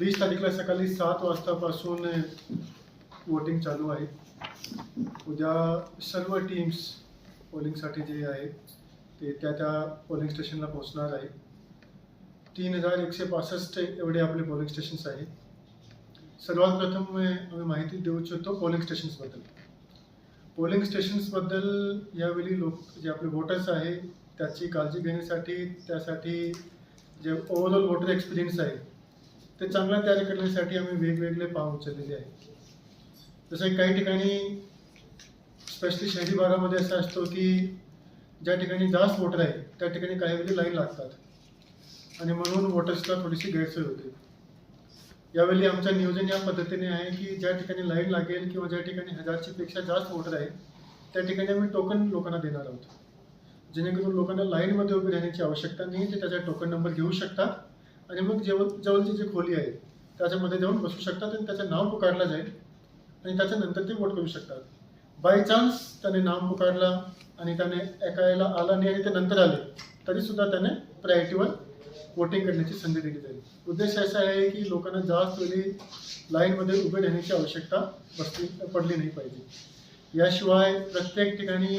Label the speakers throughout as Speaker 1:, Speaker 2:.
Speaker 1: वीस तारीखला सकाळी सात वाजतापासून वोटिंग चालू आहे. उद्या सर्व टीम्स पोलिंगसाठी जे आहे ते त्या त्या पोलिंग स्टेशनला पोहोचणार आहे. तीन हजार एकशे पासष्ट एवढे आपले पोलिंग स्टेशन्स आहेत. सर्वात प्रथम आम्ही माहिती देऊ इच्छितो पोलिंग स्टेशन्सबद्दल पोलिंग स्टेशन्सबद्दल यावेळी लोक जे आपले वोटर्स आहे त्याची काळजी घेण्यासाठी त्यासाठी जे ओव्हरऑल वोटर एक्सपिरियन्स आहे ते चांगला तयार करण्यासाठी आम्ही वेगवेगळे पाव उचललेले आहे जसं काही ठिकाणी स्पेशली शहरी भागामध्ये असं असतो की ज्या ठिकाणी जास्त वोटर आहे त्या ठिकाणी काही वेळी लाईन लागतात. आणि म्हणून वोटर्सला थोडीशी गैरसोय होते. यावेळी आमचं नियोजन या पद्धतीने आहे की ज्या ठिकाणी लाईन लागेल किंवा ज्या ठिकाणी हजारची पेक्षा जास्त वोटर आहे त्या ठिकाणी आम्ही टोकन लोकांना देणार आहोत. जेणेकरून लोकांना लाईनमध्ये उभी राहण्याची आवश्यकता नाही ते त्याचा टोकन नंबर घेऊ शकतात. आणि मग जेव जवळची जी खोली आहे त्याच्यामध्ये जाऊन बसू शकतात आणि त्याचं नाव पुकारलं जाईल. आणि त्याच्यानंतर ते वोट करू शकतात. बाय चान्स त्याने नाव पुकारला आणि त्याने एकायला आला नाही आणि ते नंतर आले तरी सुद्धा त्याने प्रायोरिटीवर वोटिंग करण्याची संधी दिली जाईल. उद्देश असा आहे की लोकांना जास्त वेळी लाईनमध्ये उभे राहण्याची आवश्यकता बसली पडली नाही पाहिजे. याशिवाय प्रत्येक ठिकाणी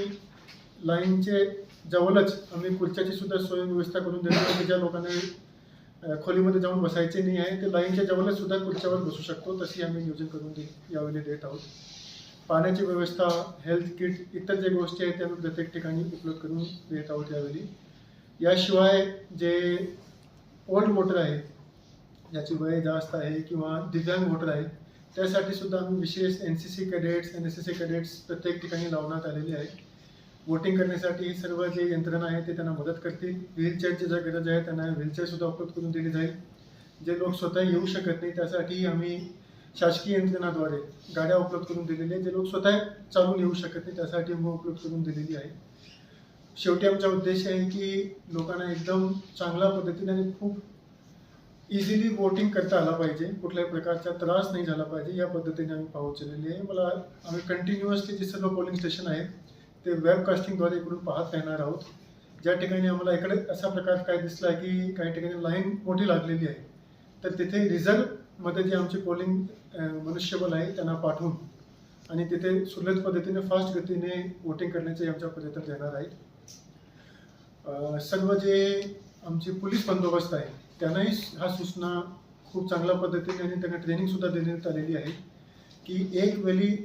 Speaker 1: लाईनचे जवळच आम्ही खुर्च्याची सुद्धा सोय व्यवस्था करून देतो की ज्या लोकांना खोलीमध्ये जाऊन बसायचे नाही आहे. ते लाईनच्या जवळच सुद्धा खुर्च्यावर बसू शकतो. तशी आम्ही नियोजन करून दे यावेळी देत आहोत. पाण्याची व्यवस्था हेल्थ किट इतर ज्या गोष्टी आहेत त्या प्रत्येक ठिकाणी उपलब्ध करून देत आहोत यावेळी. याशिवाय जे ओल्ड वोटर आहेत ज्याची वय जास्त आहे किंवा दिव्यांग वोटर आहे त्यासाठी सुद्धा आम्ही विशेष N C C cadets N S S C cadets प्रत्येक ठिकाणी लावण्यात आलेले आहेत. वोटिंग करण्यासाठी सर्व जे यंत्रणा आहे ते त्यांना मदत करतील. व्हीलचेअरची ज्या गरज आहे त्यांना व्हीलचेअर सुद्धा उपलब्ध करून दिली जाईल. जे लोक स्वतः येऊ शकत नाही त्यासाठी आम्ही शासकीय यंत्रणाद्वारे गाड्या उपलब्ध करून दिलेल्या आहेत. जे लोक स्वतः चालून येऊ शकत नाही त्यासाठी मग उपलब्ध करून दिलेली आहे. शेवटी आमचा उद्देश आहे की लोकांना एकदम चांगल्या पद्धतीने आणि खूप इझिली वोटिंग करता आला पाहिजे. कुठल्याही प्रकारचा त्रास नाही झाला पाहिजे. या पद्धतीने आम्ही पावचलेली आहे. मला आम्ही कंटिन्युअसली जे सर्व पोलिंग स्टेशन आहेत ते वेबकास्टिंगद्वारे इकडून पाहत राहणार आहोत. ज्या ठिकाणी आम्हाला इकडे असा प्रकार काय दिसला की काही ठिकाणी लाईन मोठी लागलेली आहे तर तिथे रिझर्वमध्ये जे आमचे पोलिंग मनुष्यबल आहे त्यांना पाठवून आणि तिथे सुलभ पद्धतीने फास्ट गतीने वोटिंग करण्याचे आमच्या प्रयत्न येणार आहेत. सर्व जे आमचे पोलीस बंदोबस्त आहे त्यांनाही हा सूचना खूप चांगल्या पद्धतीने आणि त्यांना ट्रेनिंगसुद्धा देण्यात आलेली आहे की एक वेळी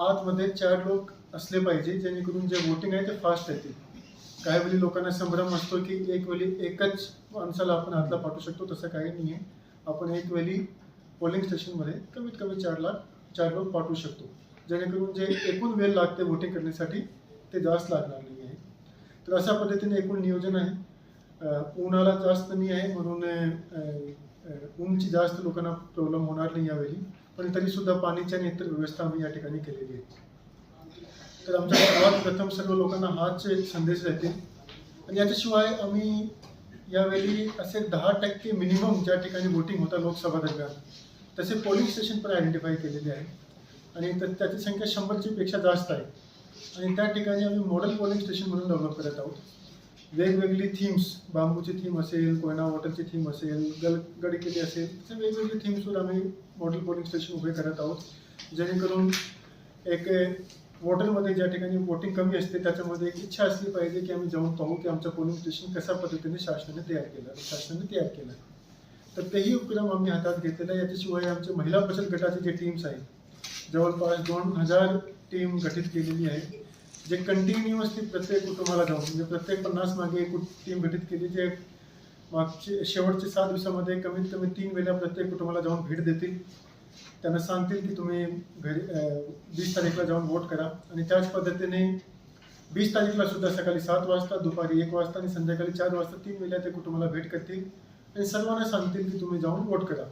Speaker 1: आतमध्ये चार लोक असले पाहिजे जेणेकरून जे वोटिंग आहे ते फास्ट येते. काही वेळी लोकांना संभ्रम असतो की एक वेळी एकच माणसाला आपण हातला पाठवू शकतो तसं काही नाही आहे आपण एक वेळी पोलिंग स्टेशनमध्ये कमीत कमी चार लाख चार लोक पाठवू शकतो. जेणेकरून जे एकूण वेळ लागते वोटिंग करण्यासाठी ते जास्त लागणार नाही आहे तर अशा पद्धतीने एकूण नियोजन आहे. उन्हाला जास्त नाही आहे म्हणून ऊनची जास्त लोकांना प्रॉब्लेम होणार नाही यावेळी. पण तरीसुद्धा पाणीच्या पाण्याची आणि इतर व्यवस्था आम्ही या ठिकाणी केलेली आहे. तर आमच्या गावात प्रथम सर्व लोकांना हाच एक संदेश राहतील आणि याच्याशिवाय आम्ही यावेळी असे दहा टक्के मिनिमम ज्या ठिकाणी वोटिंग होता लोकसभा दरम्यान तसे पोलिंग स्टेशन पण आयडेंटिफाय केलेले आहे आणि तर त्याची संख्या शंभरची पेक्षा जास्त आहे. आणि त्या ठिकाणी आम्ही मॉडेल पोलिंग स्टेशन म्हणून डेव्हलप करत आहोत. वेगवेगळी थीम्स बांबूची थीम असेल कोयना वॉटरची थीम असेल गल गडकिल्ली असेल असे वेगवेगळे थीम्सवर आम्ही मॉडेल पोलिंग स्टेशन उभे करत आहोत. जेणेकरून एक वॉटरमध्ये ज्या ठिकाणी वोटिंग कमी असते त्याच्यामध्ये एक इच्छा असली पाहिजे की आम्ही जाऊन पाहू की आमचं पोलिंग स्टेशन कशा पद्धतीने शासनाने तयार केलं शासनाने तयार केलं तर तेही उपक्रम आम्ही हातात घेतलेला आहे. याच्याशिवाय आमचे महिला बचत गटाचे जे टीम्स आहेत जवळपास दोन हजार टीम गठीत केलेली आहे जे कंटिन्युअसली प्रत्येक कुटुंबाला जाऊन म्हणजे प्रत्येक पन्नास मागे एक टीम गठीत केली जे मागचे शेवटचे सात दिवसामध्ये कमीत कमी तीन वेळा प्रत्येक कुटुंबाला जाऊन भेट देतील. त्यांना सांगतील की तुम्ही घरी वीस तारीखला जाऊन वोट करा. आणि त्याच पद्धतीने वीस तारीखला सुद्धा सकाळी सात वाजता दुपारी एक वाजता आणि संध्याकाळी चार वाजता तीन वेळा ते कुटुंबाला भेट करतील. आणि सर्वांना सांगतील की तुम्ही जाऊन वोट करा.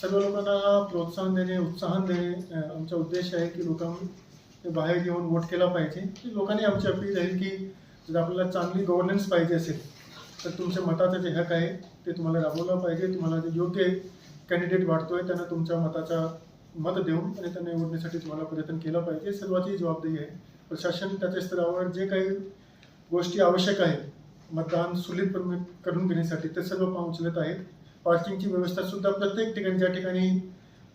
Speaker 1: सर्व लोकांना प्रोत्साहन देणे उत्साहन देणे आमचा उद्देश आहे की लोकांनी बाहेर येऊन वोट केला पाहिजे. की लोकांनी आमची अपील आहे की जर आपल्याला चांगली गव्हर्नन्स पाहिजे असेल तर तुमच्या मताचं जे हक आहे ते तुम्हाला राबवलं पाहिजे. तुम्हाला जे योग्य कॅन्डिडेट वाढतोय त्यांना तुमच्या मताचा मत देऊन आणि त्यांना निवडण्यासाठी तुम्हाला प्रयत्न केला पाहिजे. सर्वांची जबाबदारी आहे. प्रशासन त्याच्या स्तरावर जे काही गोष्टी आवश्यक आहेत मतदान सुलभ करून करून घेण्यासाठी ते सर्व पाऊल उचलत आहेत. पार्किंगची व्यवस्था सुद्धा प्रत्येक ठिकाणी ज्या ठिकाणी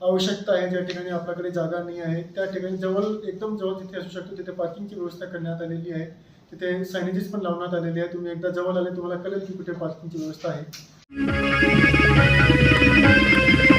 Speaker 1: आवश्यकता आहे ज्या ठिकाणी आपल्याकडे जागा नाही आहे त्या ठिकाणी जवळ एकदम जवळ तिथे असू शकतो तिथे पार्किंगची व्यवस्था करण्यात आलेली आहे. तिथे सायनेजेस पण लावण्यात आलेली आहे. तुम्ही एकदा जवळ आले तुम्हाला कळेल की कुठे पार्किंगची व्यवस्था आहे. なにわ男子の?